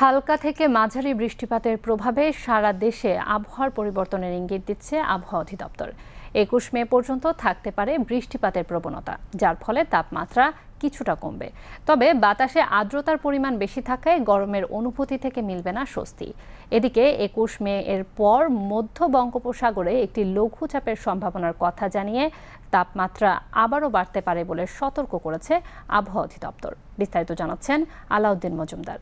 হালকা থেকে মাঝারি বৃষ্টিপাতের প্রভাবে সারা দেশে আবহাওয়ার পরিবর্তনের ইঙ্গিত দিচ্ছে আবহাওয়া অধিদপ্তর। একুশ মে পর্যন্ত থাকতে পারে বৃষ্টিপাতের প্রবণতা, যার ফলে তাপমাত্রা কিছুটা কমবে। তবে বাতাসে আর্দ্রতার পরিমাণ বেশি থাকায় গরমের অনুভূতি থেকে মিলবে না স্বস্তি। এদিকে একুশ মে এর পর মধ্য বঙ্গোপসাগরে একটি লঘুচাপের সম্ভাবনার কথা জানিয়ে তাপমাত্রা আবারও বাড়তে পারে বলে সতর্ক করেছে আবহাওয়া অধিদপ্তর। বিস্তারিত জানাচ্ছেন আলাউদ্দিন মজুমদার।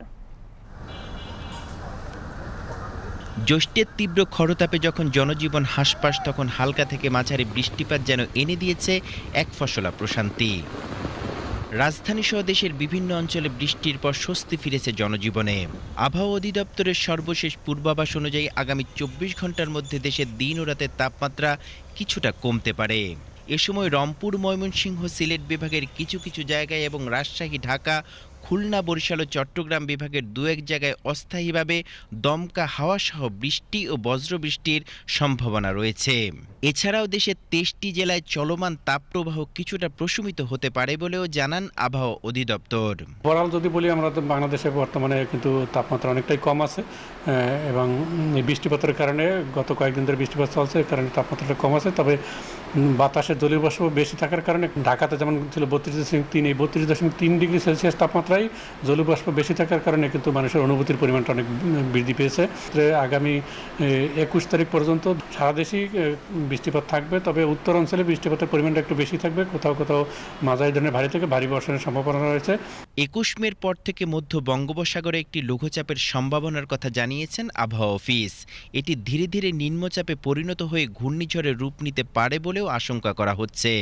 জ্যৈষ্ঠের তীব্র খরতাপে যখন জনজীবন হাসপাস, তখন হালকা থেকে মাঝারি বৃষ্টিপাত যেন এনে দিয়েছে এক ফসলা প্রশান্তি। রাজধানী সহ দেশের বিভিন্ন অঞ্চলে বৃষ্টির পর স্বস্তি ফিরেছে জনজীবনে। আবহাওয়া অধিদপ্তরের সর্বশেষ পূর্বাভাস অনুযায়ী আগামী চব্বিশ ঘণ্টার মধ্যে দেশের দিন ও রাতের তাপমাত্রা কিছুটা কমতে পারে। এ সময় রংপুর, ময়মনসিংহ, সিলেট বিভাগের কিছু কিছু জায়গায় এবং রাজশাহী, ঢাকা খুলনা, বরিশাল ও চট্টগ্রাম বিভাগের দু এক জায়গায় অস্থায়ীভাবে দমকা হাওয়াসহ বৃষ্টি ও বজ্রবৃষ্টির সম্ভাবনা রয়েছে। এছাড়াও দেশের তেইশটি জেলায় চলমান তাপপ্রবাহ কিছুটা প্রশমিত হতে পারে বলেও জানান আবহাওয়া অধিদপ্তর। ওভারঅল যদি বলি, আমরা তো বাংলাদেশে বর্তমানে কিন্তু তাপমাত্রা অনেকটাই কম আছে এবং বৃষ্টিপাতের কারণে গত কয়েকদিন ধরে বৃষ্টিপাত চলছে কারণে তাপমাত্রাটা কম আছে। তবে বাতাসে জলীয় বাষ্প বেশি থাকার কারণে ঢাকাতে যেমন ছিল বত্রিশ দশমিক তিন, এই বত্রিশ দশমিক তিন ডিগ্রি সেলসিয়াস তাপমাত্রায় জলীয় বাষ্প বেশি থাকার কারণে কিন্তু মানুষের অনুভূতির পরিমাণটা অনেক বৃদ্ধি পেয়েছে। আগামী একুশ তারিখ পর্যন্ত সারা দেশেই আহ, বৃষ্টিপাত থাকবে। তবে উত্তর অঞ্চলে বৃষ্টিপাতের পরিমাণটা একটু বেশি থাকবে। কোথাও কোথাও মাঝারি ধরনের ভারী থেকে ভারী বর্ষণের সম্ভাবনা রয়েছে। একুশ মের পর থেকে মধ্য বঙ্গোপসাগরে একটি লঘুচাপের সম্ভাবনার কথা জানিয়েছেন আবহাওয়া অফিস। এটি ধীরে ধীরে নিম্নচাপে পরিণত হয়ে ঘূর্ণিঝড়ের রূপ নিতে পারে বলেও আশঙ্কা করা হচ্ছে।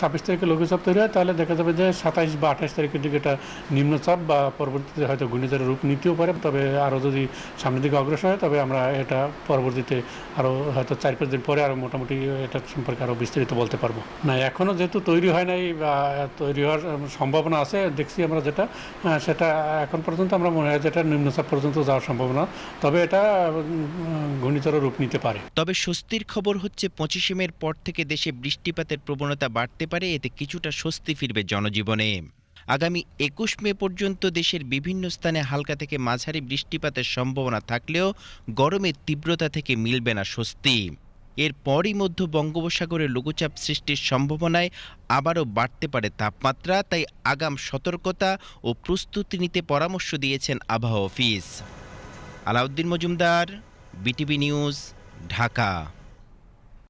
ছাব্বিশ তারিখে লঘুচাপ তৈরি হয়, তাহলে দেখা যাবে যে সাতাইশ বা আঠাশ তারিখের দিকে এটা নিম্নচাপ বা পরবর্তীতে হয়তো ঘূর্ণিঝড়ের রূপ নিতেও পারে। তবে আরও যদি সামনের দিকে অগ্রসর হয়, তবে আমরা এটা পরবর্তীতে আরও হয়তো চার পাঁচ দিন পরে আরও মোটামুটি এটা সম্পর্কে আরও বিস্তারিত বলতে পারব। না, এখনও যেহেতু তৈরি হয় নাই বা তৈরি হওয়ার সম্ভাবনা আছে, দেখছি আমরা যেটা সেটা এখন পর্যন্ত আমরা মনে হয় যেটা নিম্নচাপ পর্যন্ত যাওয়ার সম্ভাবনা। তবে এটা ঘূর্ণিঝড়ের রূপ নিতে পারে। তবে স্বস্তির খবর হচ্ছে, পঁচিশে মের পর থেকে দেশে বৃষ্টিপাতের প্রবণতা বাড়তে পারে। এতে কিছুটা স্বস্তি ফিরবে জনজীবনে। আগামী একুশ মে পর্যন্ত দেশের বিভিন্ন স্থানে হালকা থেকে মাঝারি বৃষ্টিপাতের সম্ভাবনা থাকলেও গরমের তীব্রতা থেকে মিলবে না স্বস্তি। এরপরই মধ্য বঙ্গোপসাগরে লঘুচাপ সৃষ্টির সম্ভাবনায় আবারও বাড়তে পারে তাপমাত্রা, তাই আগাম সতর্কতা ও প্রস্তুতি নিতে পরামর্শ দিয়েছেন আবহাওয়া office. Alauddin Majumdar, BTV news, Dhaka.